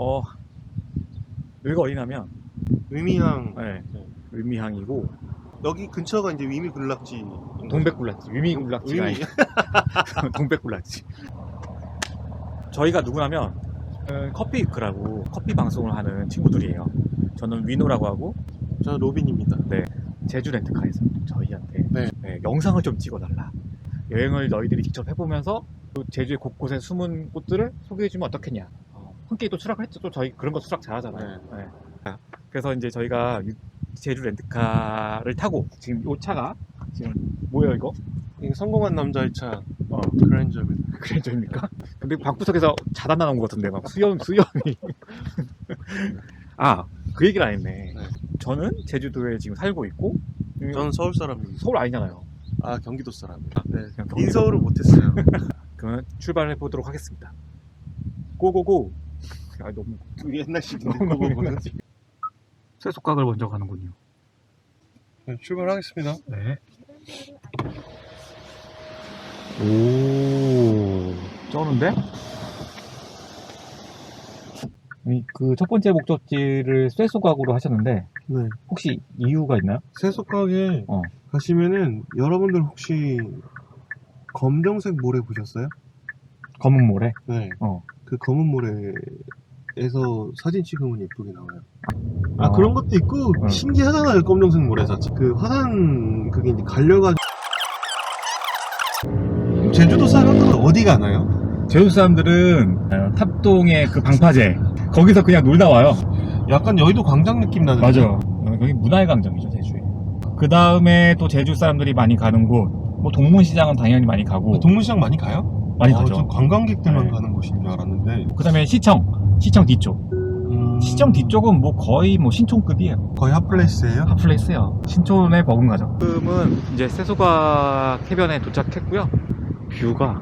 어, 여기가 어디냐면, 위미항 네, 네. 의미항이고, 여기 근처가 이제 위미 군락지 동백굴락지, 위미굴락지가 위미. 아니라 동백굴락지. 저희가 누구냐면, 어, 커피 위크라고 커피 방송을 하는 친구들이에요. 저는 위노라고 하고, 저 로빈입니다. 제주 렌트카에서 저희한테 네. 네, 영상을 좀 찍어달라. 여행을 너희들이 직접 해보면서 또 제주의 곳곳에 숨은 곳들을 소개해주면 어떻겠냐. 어, 함께 또 추락을 했죠. 또 저희 그런 거 추락 잘하잖아요. 네. 그래서 이제 저희가 유- 제주 렌트카를 타고 지금 이 차가 지금 뭐예요 이거? 이게 성공한 남자의 차 어, 그랜저입니다. 그랜저입니까? 근데 방구석에서 자단 나온 것 같은데 막 수염 수염이. 아 그 얘기를 안 했네. 네. 저는 제주도에 지금 살고 있고 저는 서울 사람입니다. 서울 아니잖아요. 아 경기도 사람입니다. 네. 그냥 경기도. 인서울을 못했어요. 그러면 출발해 보도록 하겠습니다. 고고고. 아 너무 우리 옛날 시대인데 너무 그거 보면. 쇠속각을 먼저 가는군요. 네, 출발하겠습니다. 네. 오, 쩌는데? 그 첫 번째 목적지를 쇠속각으로 하셨는데 네. 혹시 이유가 있나요? 세속가게 어. 가시면은 여러분들 혹시 검정색 모래 보셨어요? 검은 모래. 네. 어. 그 검은 모래 에서 사진 찍으면 예쁘게 나와요. 아 어. 그런 것도 있고 응. 신기하잖아요 검정색 모래 자체. 그 화산 그게 이제 갈려가지고 제주도 사람들은 어디 가나요? 제주 사람들은 어, 탑동의 그 방파제 거기서 그냥 놀다 와요. 약간 여의도 광장 느낌 나는. 맞아. 어, 여기 문화의 강점이죠, 제주에. 그 다음에 또 제주 사람들이 많이 가는 곳, 뭐 동문시장은 당연히 많이 가고, 동문시장 많이 가요? 많이 아, 가죠. 전 관광객들만 네. 가는 곳인 줄 알았는데. 그 다음에 시청, 시청 뒤쪽. 음, 시청 뒤쪽은 뭐 거의 뭐 신촌급이에요. 거의 핫플레이스예요? 핫플레이스요. 신촌에 버금가죠. 지금은 이제 세소가 해변에 도착했고요. 뷰가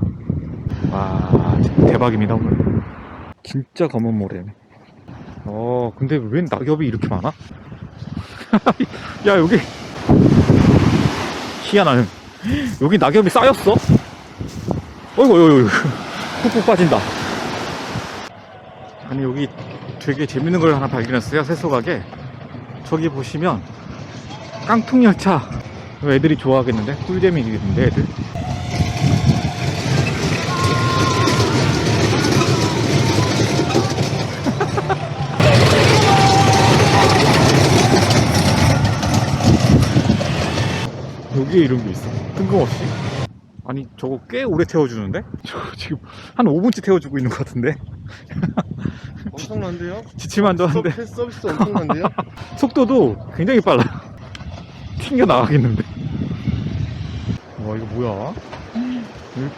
와 대박입니다 오늘. 진짜 검은 모래네. 어 근데 웬 낙엽이 이렇게 많아? 야 여기 희한하네. 여기 낙엽이 쌓였어? 어이구 어이구 어이구 푹푹 빠진다. 아니 여기 되게 재밌는 걸 하나 발견했어요 세소각에. 저기 보시면 깡통 열차. 이거 애들이 좋아하겠는데? 꿀잼이겠는데 애들? 여기에 이런 게 있어. 뜬금없이 아니 저거 꽤 오래 태워주는데? 저 지금 한 5분째 태워주고 있는 것 같은데 엄청난데요? 지치만도 한데 서비스, 서비스 엄청난데요? 속도도 굉장히 빨라. 튕겨 나가겠는데. 와, 이거 뭐야? 이거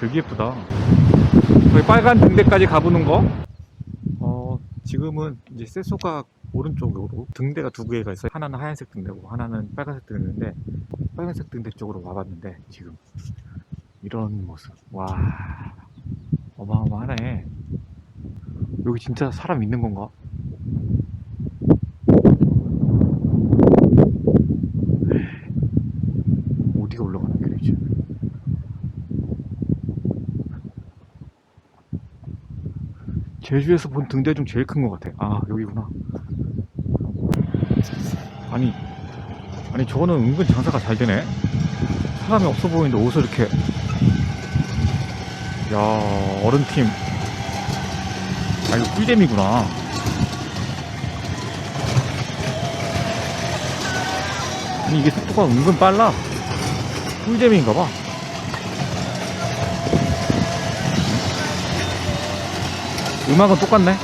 되게 예쁘다. 빨간 등대까지 가보는 거? 어, 지금은 이제 쇠소각 오른쪽으로 등대가 두 개가 있어요. 하나는 하얀색 등대고, 하나는 빨간색 등대인데, 빨간색 등대 쪽으로 와봤는데, 지금. 이런 모습. 와, 어마어마하네. 여기 진짜 사람 있는 건가 올라가는 길이지? 제주에서 본 등대 중 제일 큰 것 같아. 아, 여기구나. 아니, 아니, 저거는 은근 장사가 잘 되네. 사람이 없어 보이는데 옷을 이렇게. 야, 어른팀. 아, 이거 꿀잼이구나. 아니, 이게 속도가 은근 빨라. 꿀잼인가 봐. 음악은 똑같네.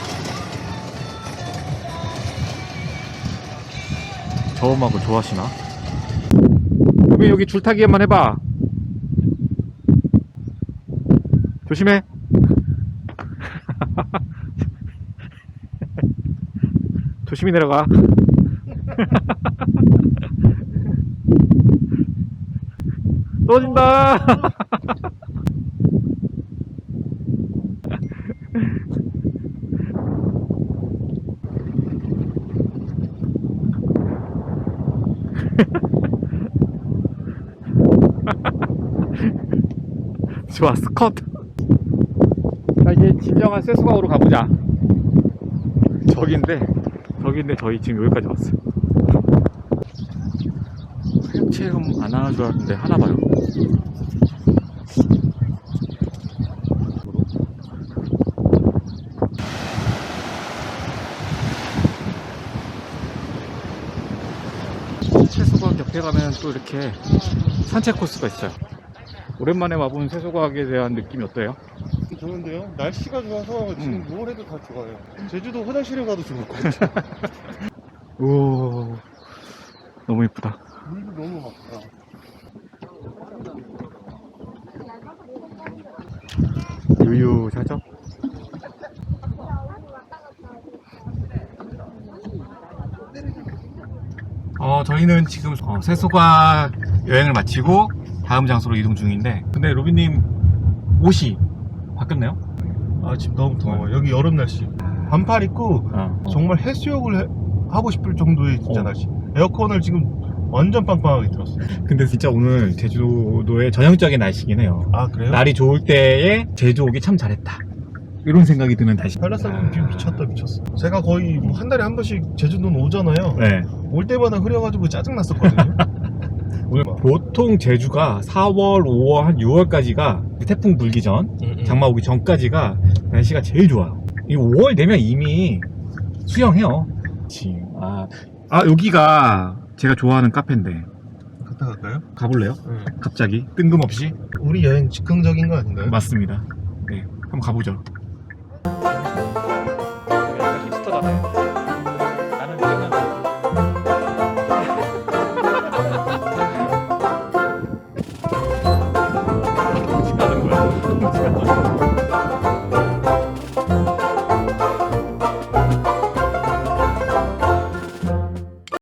저 음악을 좋아하시나? 여기 여기 줄타기 한번 해봐. 조심해. 조심히 내려가. 떨어진다. 좋아, 스컷. 자, 이제 진정한 쇠수각으로 가보자. 저긴데 저긴데 저희 지금 여기까지 왔어요. 체험 안 하는 줄 알았는데 하나 봐요. 채소과학 옆에 가면 또 이렇게 산책 코스가 있어요. 오랜만에 와본 세수과학에 대한 느낌이 어때요? 좋은데요? 날씨가 좋아서 지금 음. 뭘 해도 다 좋아요. 제주도 화장실에 가도 좋을 것 같아. 오, 너무 예쁘다. 물도 너무 맑다. 유유자적. 어, 저희는 지금 어, 세수과 여행을 마치고 다음 장소로 이동 중인데, 근데 로빈님 옷이 바뀌었나요? 아 지금 너무 더워. 여기 여름 날씨. 반팔 입고 어. 정말 해수욕을 해- 하고 싶을 정도의 진짜 어. 날씨. 에어컨을 지금 완전 빵빵하게 틀었어. 근데 진짜 오늘 제주도의 전형적인 날씨긴 해요. 아 그래요? 날이 좋을 때에 제주 오기 참 잘했다. 이런 생각이 드는 날씨. 한라산은 비 미쳤다 미쳤어. 제가 거의 뭐한 달에 한 번씩 제주도는 오잖아요. 네. 올 때마다 흐려가지고 짜증 났었거든요. 오늘 보통 제주가 4월, 5월, 한 6월까지가 태풍 불기 전, 장마 오기 전까지가 날씨가 제일 좋아요. 이 5월 되면 이미 수영해요. 그치. 아, 아, 여기가 제가 좋아하는 카페인데 갔다 갈까요? 가볼래요? 응. 갑자기 뜬금없이? 우리 여행 즉흥적인 거 아닌가요? 맞습니다. 네, 한번 가보죠.